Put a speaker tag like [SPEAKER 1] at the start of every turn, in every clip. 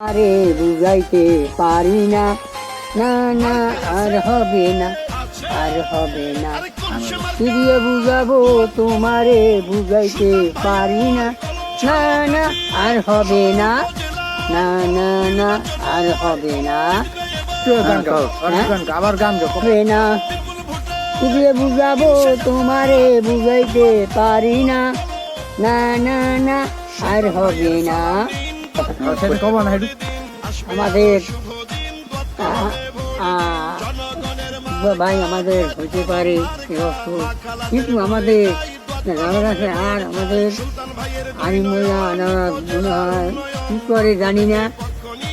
[SPEAKER 1] আরে বুঝাইতে পারি না। না না আর হবে না আর হবে না। দিয়ে বুঝাবো তোমারে বুঝাইতে পারি না। না না আর হবে না। না না না আর হবে না।
[SPEAKER 2] তুইও গান গাও আর
[SPEAKER 1] হ্যাঁ?
[SPEAKER 2] গান গাও, আবার গান
[SPEAKER 1] হবে না। দিয়ে বুঝাবো তোমারে বুঝাইতে পারি না। না না না আর হবে না। আমাদের ভাই আমাদের হইতে পারে কিন্তু আমাদের আর আমাদের আরিমোলা আনারা মনে হয়, কি করে জানি না।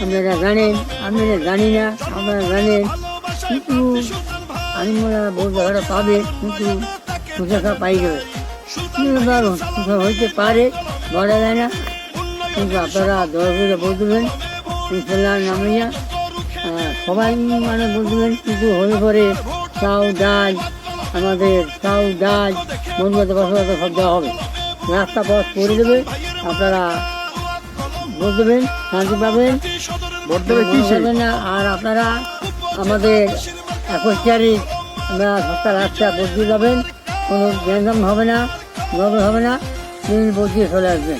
[SPEAKER 1] আপনারা জানেন, আপনারা জানি না, আপনারা জানেন। কিন্তু আরিমোলা বহু জায়গাটা পাবে, কিন্তু পোশাকা পাই যাবে হইতে পারে, বলা যায় না। কিন্তু আপনারা দয়া করে বলবেন ইনশাল্লাহ নামিয়া সবাই মানে বুঝবেন কিছু হলে পরে চাউ ডাল আমাদের চাউ ডাল বন্ধুবাতে বসবাস সব দেওয়া হবে। রাস্তা পথ করে দেবে আপনারা বুঝবেন শান্তি পাবেন না। আর আপনারা আমাদের একুশ তারিখ আমরা সপ্তাহ রাস্তা বদলে যাবেন কোনো গ্যাঞ্জাম হবে না গরম হবে না দিন বদলিয়ে চলে আসবেন।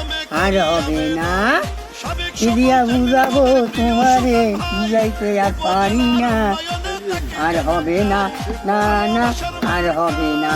[SPEAKER 1] আর হবে না। দিয়া বুঝাবো তোমারে বুঝাইতে আর পারি না। আর হবে না না না, আর হবে না।